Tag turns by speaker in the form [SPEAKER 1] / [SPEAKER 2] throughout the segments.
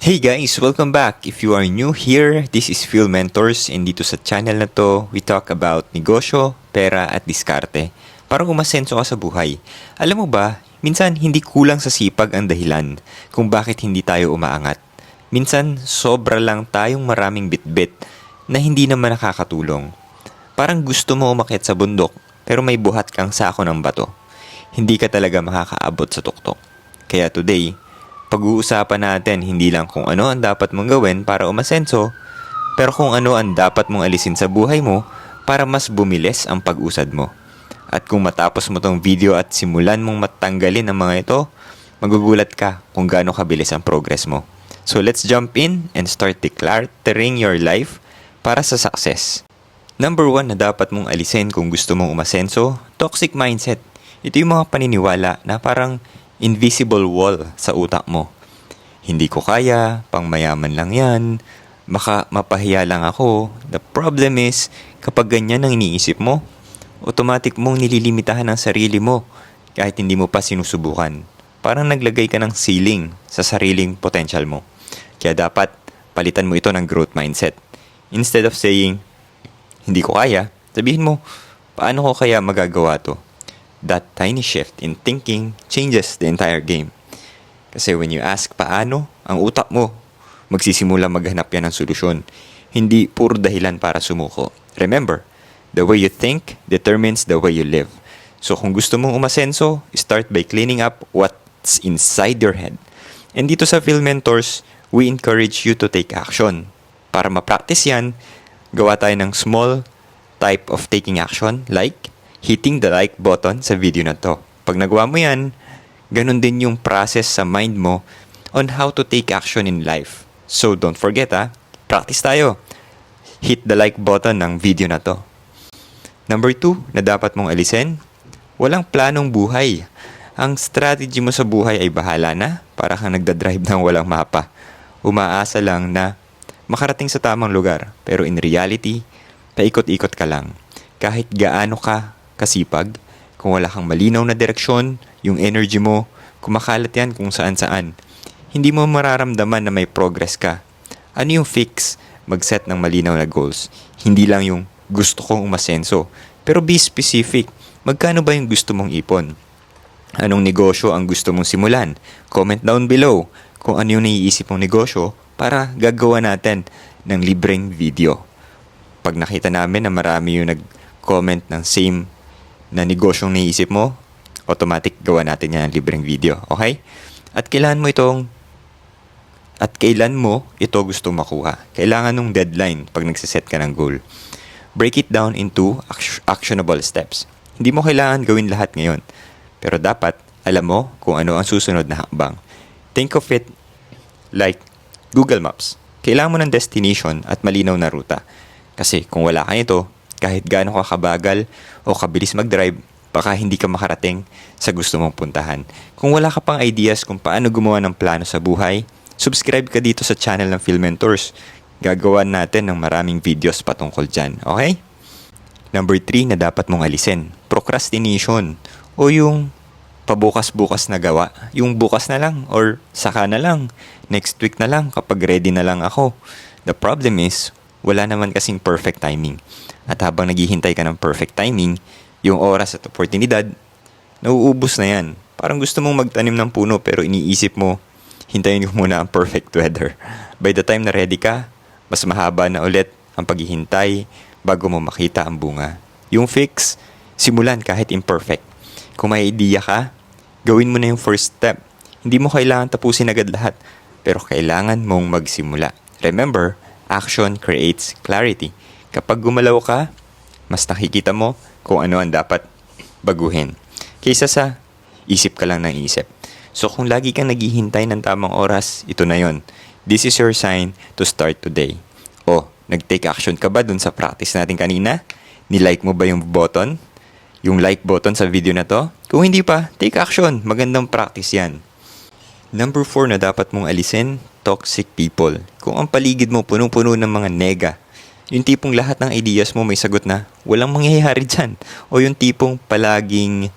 [SPEAKER 1] Hey guys, welcome back. If you are new here, this is Phil Mentors and dito sa channel na to, we talk about negosyo, pera at diskarte para umasenso ka sa buhay. Alam mo ba, minsan hindi kulang sa sipag ang dahilan kung bakit hindi tayo umaangat. Minsan sobra lang tayong maraming bitbit na hindi naman nakakatulong. Parang gusto mo umakyat sa bundok pero may buhat kang sako ng bato. Hindi ka talaga makakaabot sa tuktok. Kaya today, pag-uusapan natin hindi lang kung ano ang dapat mong gawin para umasenso, pero kung ano ang dapat mong alisin sa buhay mo para mas bumilis ang pag-usad mo. At kung matapos mo tong video at simulan mong matanggalin ang mga ito, magugulat ka kung gaano kabilis ang progress mo. So let's jump in and start decluttering your life para sa success. Number one na dapat mong alisin kung gusto mong umasenso, toxic mindset. Ito yung mga paniniwala na parang invisible wall sa utak mo. Hindi ko kaya, pangmayaman lang yan, baka mapahiya lang ako. The problem is, kapag ganyan ang iniisip mo, automatic mong nililimitahan ang sarili mo kahit hindi mo pa sinusubukan. Parang naglagay ka ng ceiling sa sariling potential mo. Kaya dapat palitan mo ito ng growth mindset. Instead of saying, hindi ko kaya, sabihin mo, paano ko kaya magagawa to? That tiny shift in thinking changes the entire game. Kasi when you ask paano, ang utak mo, magsisimula maghanap yan ng solusyon. Hindi puro dahilan para sumuko. Remember, the way you think determines the way you live. So kung gusto mong umasenso, start by cleaning up what's inside your head. And dito sa Phil Mentors, we encourage you to take action. Para ma-practice yan, gawa tayo ng small type of taking action like hitting the like button sa video na to. Pag nagawa mo yan, ganun din yung process sa mind mo on how to take action in life. So don't forget ha, practice tayo. Hit the like button ng video na to. Number two na dapat mong alisin, walang planong buhay. Ang strategy mo sa buhay ay bahala na para kang nagdadrive ng walang mapa. Umaasa lang na makarating sa tamang lugar. Pero in reality, paikot-ikot ka lang. Kahit gaano ka kasipag, kung wala kang malinaw na direksyon, yung energy mo, kumakalat yan kung saan-saan. Hindi mo mararamdaman na may progress ka. Ano yung fix? Mag-set ng malinaw na goals. Hindi lang yung gusto kong umasenso. Pero be specific. Magkano ba yung gusto mong ipon? Anong negosyo ang gusto mong simulan? Comment down below kung ano yung naiisip mong negosyo para gagawa natin ng libreng video. Pag nakita namin na marami yung nag-comment ng same na negosyong naisip mo, automatic gawa natin yan ng libreng video. Okay? At kailan mo itong at kailan mo ito gusto makuha. Kailangan nung deadline pag nagsiset ka ng goal. Break it down into act- actionable steps. Hindi mo kailangan gawin lahat ngayon. Pero dapat alam mo kung ano ang susunod na hakbang. Think of it like Google Maps. Kailangan mo ng destination at malinaw na ruta. Kasi kung wala ka nito, kahit gaano ka kabagal o kabilis mag-drive, baka hindi ka makarating sa gusto mong puntahan. Kung wala ka pang ideas kung paano gumawa ng plano sa buhay, subscribe ka dito sa channel ng Film Mentors. Gagawa natin ng maraming videos patungkol dyan, okay? Number 3 na dapat mong alisin, procrastination o yung pabukas-bukas na gawa. Yung bukas na lang or saka na lang, next week na lang kapag ready na lang ako. The problem is, wala naman kasing perfect timing. At habang naghihintay ka ng perfect timing, yung oras at oportunidad, nauubos na yan. Parang gusto mong magtanim ng puno pero iniisip mo, hintayin ko muna ang perfect weather. By the time na ready ka, mas mahaba na ulit ang paghihintay bago mo makita ang bunga. Yung fix, simulan kahit imperfect. Kung may idea ka, gawin mo na yung first step. Hindi mo kailangan tapusin agad lahat, pero kailangan mong magsimula. Remember, action creates clarity. Kapag gumalaw ka, mas nakikita mo kung ano ang dapat baguhin. Kaysa sa isip ka lang ng isip. So kung lagi kang naghihintay ng tamang oras, ito na yon. This is your sign to start today. O, nag-take action ka ba dun sa practice natin kanina? Nilike mo ba yung button? Yung like button sa video na to? Kung hindi pa, take action. Magandang practice yan. Number 4 na dapat mong alisin, toxic people. Kung ang paligid mo puno-puno ng mga nega, yung tipong lahat ng ideas mo may sagot na, walang mangyayari dyan. O yung tipong palaging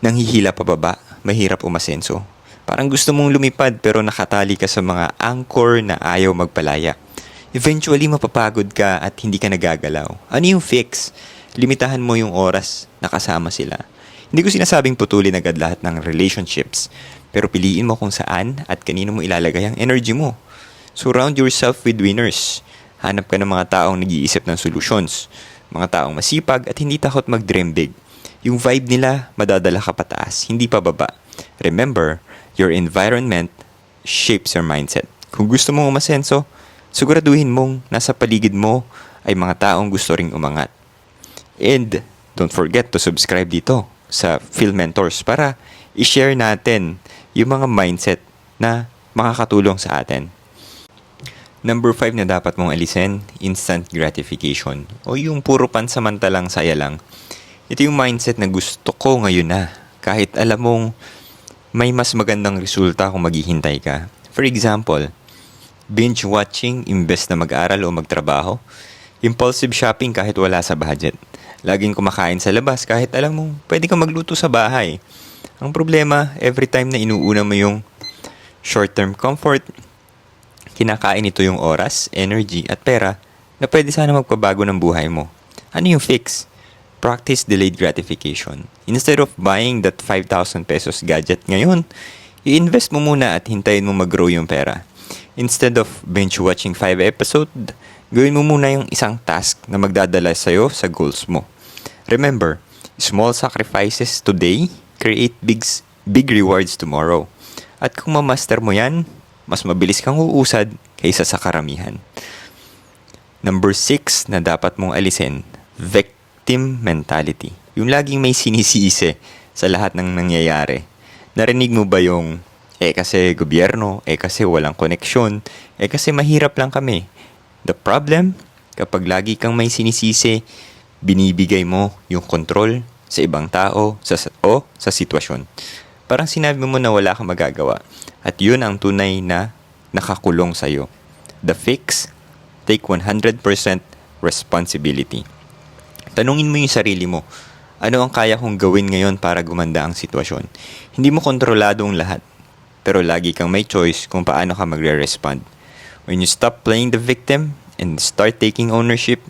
[SPEAKER 1] nanghihila pababa, mahirap umasenso. Parang gusto mong lumipad pero nakatali ka sa mga anchor na ayaw magpalaya. Eventually, mapapagod ka at hindi ka nagagalaw. Ano yung fix? Limitahan mo yung oras na kasama sila. Hindi ko sinasabing putulin agad lahat ng relationships, pero piliin mo kung saan at kanino mo ilalagay ang energy mo. Surround yourself with winners. Hanap ka ng mga taong nag-iisip ng solutions. Mga taong masipag at hindi takot mag-dream big. Yung vibe nila, madadala ka pataas, hindi pa baba. Remember, your environment shapes your mindset. Kung gusto mong umasenso, siguraduhin mong nasa paligid mo ay mga taong gusto ring umangat. And don't forget to subscribe dito sa Phil Mentors para i-share natin yung mga mindset na makakatulong sa atin. Number 5 na dapat mong alisin, instant gratification o yung puro pansamantalang saya lang. Ito yung mindset na gusto ko ngayon na kahit alam mong may mas magandang resulta kung maghihintay ka. For example, binge watching imbes na mag-aral o magtrabaho. Impulsive shopping kahit wala sa budget. Laging kumakain sa labas kahit alam mong pwede kang magluto sa bahay. Ang problema, every time na inuuna mo yung short-term comfort, kinakain ito yung oras, energy, at pera na pwede sana magpabago ng buhay mo. Ano yung fix? Practice delayed gratification. Instead of buying that 5,000 pesos gadget ngayon, i-invest mo muna at hintayin mo mag-grow yung pera. Instead of binge watching 5 episode, gawin mo muna yung isang task na magdadala sa'yo sa goals mo. Remember, small sacrifices today create big, big rewards tomorrow. At kung mamaster mo yan, mas mabilis kang uusad kaysa sa karamihan. Number 6 na dapat mong alisin, victim mentality. Yung laging may sinisisi sa lahat ng nangyayari. Narinig mo ba yung, eh kasi gobyerno, eh kasi walang koneksyon, eh kasi mahirap lang kami. The problem, kapag lagi kang may sinisisi, binibigay mo yung control sa ibang tao sa, o sa sitwasyon. Parang sinabi mo na wala kang magagawa. At yun ang tunay na nakakulong sa'yo. The fix, take 100% responsibility. Tanungin mo yung sarili mo, ano ang kaya kong gawin ngayon para gumanda ang sitwasyon? Hindi mo kontrolado ang lahat, pero lagi kang may choice kung paano ka magre-respond. When you stop playing the victim and start taking ownership,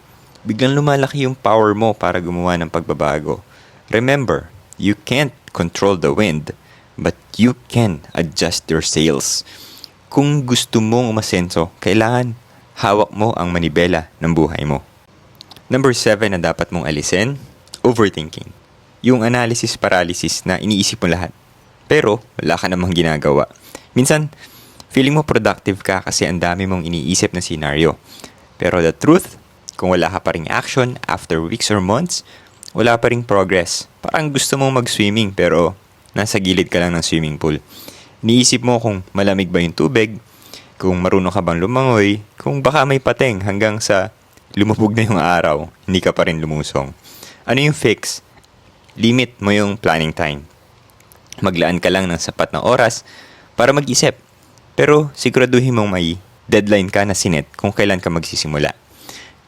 [SPEAKER 1] biglang lumalaki yung power mo para gumawa ng pagbabago. Remember, you can't control the wind, but you can adjust your sails. Kung gusto mong umasenso, kailangan hawak mo ang manibela ng buhay mo. Number 7 na dapat mong alisin, overthinking. Yung analysis paralysis na iniisip mo lahat. Pero wala ka namang ginagawa. Minsan, feeling mo productive ka kasi ang dami mong iniisip na scenario. Pero the truth, kung wala ka pa ring action after weeks or months, wala pa ring progress. Parang gusto mong mag-swimming pero nasa gilid ka lang ng swimming pool. Iniisip mo kung malamig ba yung tubig, kung marunong ka bang lumangoy, kung baka may pateng hanggang sa lumubog na yung araw, hindi ka pa rin lumusong. Ano yung fix? Limit mo yung planning time. Maglaan ka lang ng sapat na oras para mag-isip. Pero siguraduhin mong may deadline ka na sinet kung kailan ka magsisimula.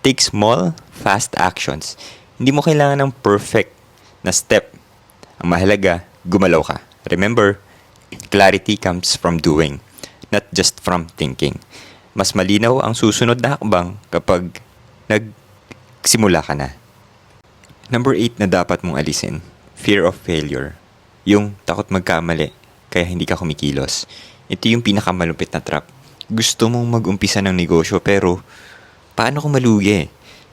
[SPEAKER 1] Take small, fast actions. Hindi mo kailangan ng perfect na step. Ang mahalaga, gumalaw ka. Remember, clarity comes from doing, not just from thinking. Mas malinaw ang susunod na hakbang kapag nagsimula ka na. Number 8 na dapat mong alisin, fear of failure. Yung takot magkamali, kaya hindi ka kumikilos. Ito yung pinakamalupit na trap. Gusto mong mag-umpisa ng negosyo pero paano kung malugi?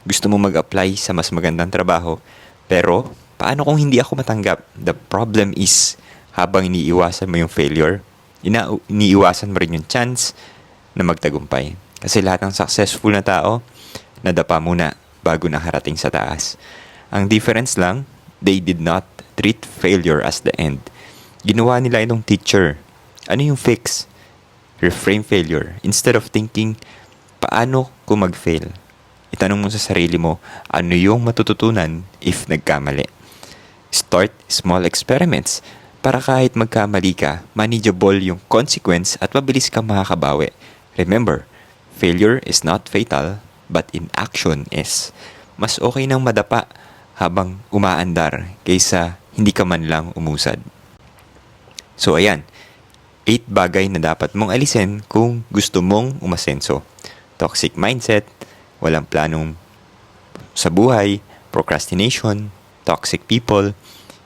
[SPEAKER 1] Gusto mong mag-apply sa mas magandang trabaho pero paano kung hindi ako matanggap? The problem is, habang iniiwasan mo yung failure, ina- iniiwasan mo rin yung chance na magtagumpay. Kasi lahat ng successful na tao, nadapa muna bago nakarating sa taas. Ang difference lang, they did not treat failure as the end. Ginawa nila itong teacher. Ano yung fix? Reframe failure. Instead of thinking, paano kung mag-fail? Itanong mo sa sarili mo, ano yung matututunan if nagkamali? Start small experiments para kahit magkamali ka, manageable yung consequence at mabilis kang makakabawi. Remember, failure is not fatal, but inaction is. Mas okay nang madapa habang umaandar kaysa hindi ka man lang umusad. So ayan, 8 bagay na dapat mong alisin kung gusto mong umasenso. Toxic mindset, walang planong sa buhay, procrastination, toxic people,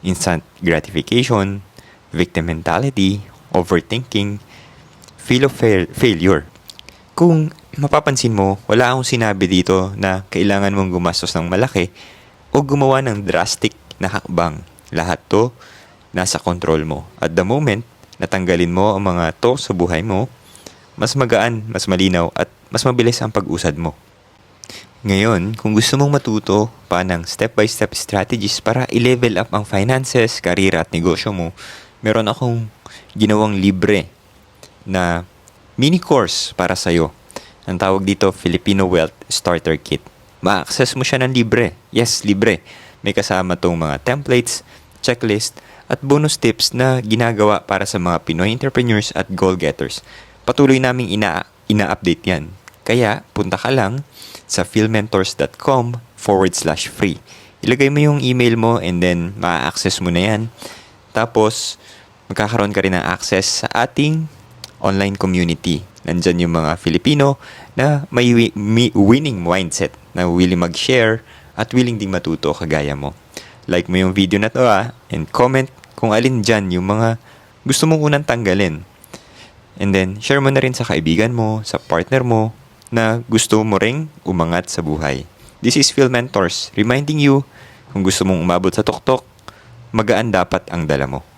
[SPEAKER 1] instant gratification, victim mentality, overthinking, feel of fail- failure. Kung mapapansin mo, wala akong sinabi dito na kailangan mong gumastos ng malaki o gumawa ng drastic na hakbang. Lahat to nasa control mo. At the moment, natanggalin mo ang mga to sa buhay mo, mas magaan, mas malinaw at mas mabilis ang pag-usad mo. Ngayon, kung gusto mong matuto pa ng step-by-step strategies para i-level up ang finances, career at negosyo mo, meron akong ginawang libre na mini course para sa'yo. Ang tawag dito, Filipino Wealth Starter Kit. Ma-access mo siya ng libre. Yes, libre. May kasama tong mga templates, checklist, at bonus tips na ginagawa para sa mga Pinoy entrepreneurs at goal-getters. Patuloy naming ina- ina-update yan. Kaya, punta ka lang sa philmentors.com forward slash free. Ilagay mo yung email mo and then ma-access mo na yan. Tapos, magkakaroon ka rin ng access sa ating online community. Nandyan yung mga Filipino na may winning mindset na willing mag-share at willing ding matuto kagaya mo. Like mo yung video na to ah, and comment kung alin dyan yung mga gusto mong unang tanggalin. And then, share mo na rin sa kaibigan mo, sa partner mo, na gusto mo ring umangat sa buhay. This is Phil Mentors, reminding you, kung gusto mong umabot sa tuktok, magaan dapat ang dala mo.